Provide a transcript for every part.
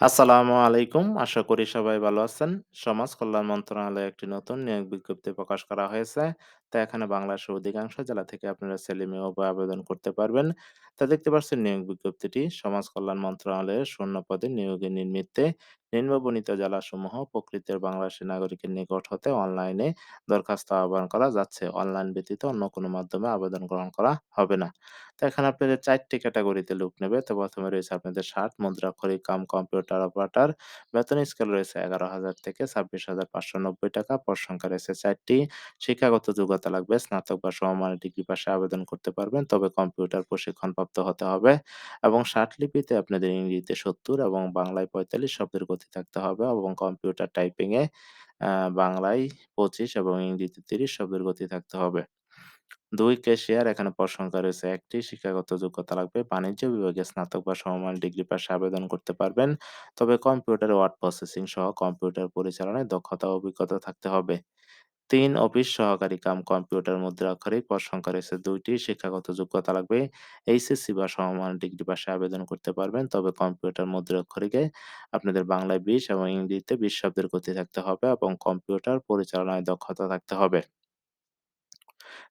আসসালামু আলাইকুম। আশা করি সবাই ভালো আছেন। সমাজ কল্যাণ মন্ত্রণালয়ে একটি নতুন নিয়োগ বিজ্ঞপ্তি প্রকাশ করা হয়েছে। তো এখানে বাংলাদেশের অধিকাংশ জেলা থেকে আপনারা উভয় আবেদন করতে পারবেন। তা দেখতে পাচ্ছেন নিয়োগ বিজ্ঞপ্তিটি সমাজ কল্যাণ মন্ত্রণালয়ের শূন্য পদে নিয়োগের নিমিত্তে নিম্নবর্ণিত জেলাসমূহ প্রকৃতির বাংলাদেশী নাগরিকের নিকট হতে অনলাইনে দরখাস্ত আহ্বান করা যাচ্ছে। অনলাইন ব্যতীত অন্য কোনো মাধ্যমে আবেদন গ্রহণ করা হবে না। তো এখানে আপনাদের ৪ টি ক্যাটেগরিতে লোক নেবে। তো প্রথমে রয়েছে আপনাদের ষাট, মুদ্রাক্ষরিক কাম কম্পিউটার অপারেটর। বেতন স্কেল রয়েছে ১১,০০০ থেকে ২৬,৫৯০ টাকা। পদ সংখ্যা রয়েছে চারটি শিক্ষাগত যোগ্যতা লাগবে, স্নাতক বা সমমানের ডিগ্রি পাশে আবেদন করতে পারবেন। তবে কম্পিউটার প্রশিক্ষণপ্রাপ্ত হতে হবে এবং লিপিতে আপনাদের ইংরেজিতে ৭০ এবং বাংলায় ৪৫ শব্দের গতি থাকতে হবে এবং কম্পিউটার টাইপিং এ আ বাংলায় ২৫ এবং ইংরেজিতে ৩০ শব্দের গতি থাকতে হবে। দুই ক্যাশিয়ার এখানে সংখ্যা রয়েছে একটি, শিক্ষাগত যোগ্যতা লাগবে। বাণিজ্য বিভাগে স্নাতক বা সমমান ডিগ্রি পাশে আবেদন করতে পারবেন। তবে কম্পিউটার ওয়ার্ড প্রসেসিং সহ কম্পিউটার পরিচালনায় দক্ষতা অভিজ্ঞতা থাকতে হবে। ৩ অফিস সহকারী কাম কম্পিউটার মুদ্রাক্ষরিক পদ সংখ্যা রয়েছে দুইটি, শিক্ষাগত যোগ্যতা লাগবে। এইচএসসি বা সমমান ডিগ্রি পাশে আবেদন করতে পারবেন। তবে কম্পিউটার মুদ্রাক্ষরিকে আপনাদের বাংলায় ২০ এবং ইংরেজিতে ২০ শব্দের গতি থাকতে হবে এবং কম্পিউটার পরিচালনায় দক্ষতা থাকতে হবে।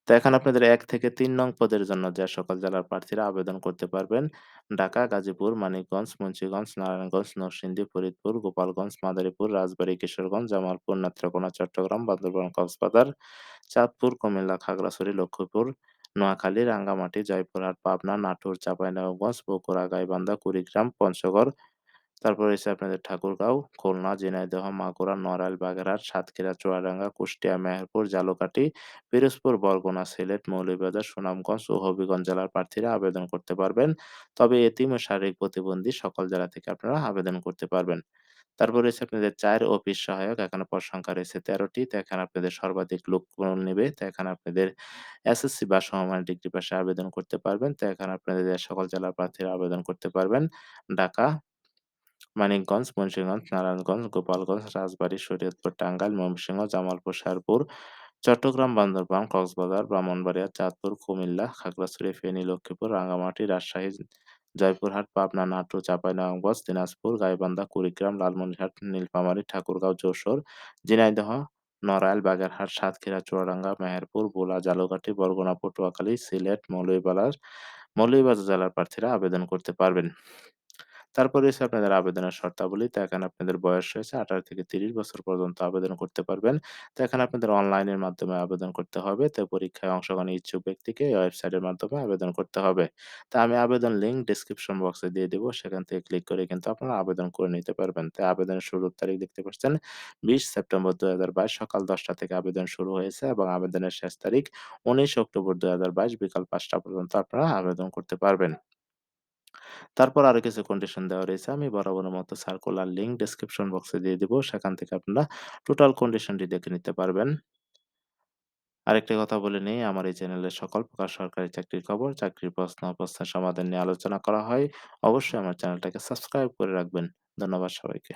তো এখন আপনাদের ১ থেকে ৩ নং পদের জন্য যে সকল জেলার প্রার্থীরা আবেদন করতে পারবেন, ঢাকা, গাজীপুর, মানিকগঞ্জ, মুন্সিগঞ্জ, নারায়ণগঞ্জ, নরসিংদী, ফরিদপুর, গোপালগঞ্জ, মাদারীপুর, রাজবাড়ী, কিশোরগঞ্জ, জামালপুর, নেত্রকোনা, চট্টগ্রাম, বান্দরবান, কক্সবাজার, চাঁদপুর, কুমিল্লা, খাগড়াছড়ি, লক্ষ্মীপুর, নোয়াখালী, রাঙ্গামাটি, জয়পুরহাট, পাবনা, নাটোর, চাঁপাইনবাবগঞ্জ, বগুড়া, গাইবান্ধা, কুড়িগ্রাম, পঞ্চগড়, তারপর রয়েছে আপনাদের ঠাকুরগাঁও, খুলনা, ঝিনাইদহ, মাগুরা, নড়াইল, বাগেরহাট, সাতক্ষীরা, চুয়াডাঙ্গা, কুষ্টিয়া, মেহেরপুর, ঝালকাঠি, পিরোজপুর, বরগুনা, সিলেট, মৌলভীবাজার, সুনামগঞ্জ ও হবিগঞ্জ জেলার প্রার্থীরা আবেদন করতে পারবেন। তবে এতিম ও শারীরিক প্রতিবন্ধী সকল জেলা থেকে আপনারা আবেদন করতে পারবেন। তারপর রয়েছে আপনাদের ৪ অফিস সহায়ক। এখানে পদ সংখ্যা রয়েছে ১৩ টি। তো এখানে আপনাদের সর্বাধিক লোক নেবে। তো এখানে আপনাদের এসএসসি বা সমমান ডিগ্রি পাশে আবেদন করতে পারবেন। তো এখানে আপনাদের সকল জেলার প্রার্থীরা আবেদন করতে পারবেন। ঢাকা মানিকগঞ্জ, মুন্সিগঞ্জ, নারায়ণগঞ্জ, গোপালগঞ্জ, রাজবাড়ী, শরীয়তপুর, টাঙ্গাইল, ময়মনসিংহ, জামালপুর, শেরপুর, চট্টগ্রাম, বান্দরবান, কক্সবাজার, ব্রাহ্মণবাড়িয়া, চাঁদপুর, কুমিল্লা, খাগড়াছড়ি, ফেনী, লক্ষ্মীপুর, রাঙ্গামাটি, রাজশাহী, জয়পুরহাট, পাবনা, নাটোর, চাঁপাইনবাবগঞ্জ, দিনাজপুর, গাইবান্ধা, কুড়িগ্রাম, লালমনিরহাট, নীলফামারী, ঠাকুরগাঁও, যশোর, ঝিনাইদহ, নড়াইল, বাগেরহাট, সাতক্ষীরা, চুয়াডাঙ্গা, মেহেরপুর, ভোলা, ঝালকাঠি, বরগুনা, পটুয়াখালী, সিলেট, মৌলভীবাজার মৌলভীবাজার জেলার প্রার্থীরা আবেদন করতে পারবেন। তারপর রয়েছে আপনাদের আবেদনের শর্তাবলী। তো এখানে আপনাদের বয়স রয়েছে ১৮ থেকে ৩০ বছর পর্যন্ত আবেদন করতে পারবেন। তো এখানে আপনাদের অনলাইনের মাধ্যমে আবেদন করতে হবে। তো পরীক্ষায় অংশগ্রহণের ইচ্ছুক ব্যক্তিকে ওয়েবসাইটের মাধ্যমে আবেদন করতে হবে। তো আমি আবেদন লিঙ্ক ডেসক্রিপশন বক্সে দিয়ে দেবো সেখান থেকে ক্লিক করে কিন্তু আপনারা আবেদন করে নিতে পারবেন। তো আবেদনের শুরুর তারিখ দেখতে পাচ্ছেন ২০ সেপ্টেম্বর ২০২২ সকাল ১০টা থেকে আবেদন শুরু হয়েছে এবং আবেদনের শেষ তারিখ ১৯ অক্টোবর ২০২২ বিকাল পাঁচটা পর্যন্ত আপনারা আবেদন করতে পারবেন। তারপর আরও কিছু কন্ডিশন দেওয়া রয়েছে। আমি বরাবরের মতো সার্কুলার লিঙ্ক ডেসক্রিপশন বক্সে দিয়ে দিব। সেখান থেকে আপনারা টোটাল কন্ডিশনটি দেখে নিতে পারবেন। আরেকটা কথা বলে নেই, আমার এই চ্যানেলে সকল প্রকার সরকারি চাকরির খবর, চাকরির প্রশ্ন ও প্রশ্নের সমাধান নিয়ে আলোচনা করা হয়। অবশ্যই আমার চ্যানেলটাকে সাবস্ক্রাইব করে রাখবেন। ধন্যবাদ সবাইকে।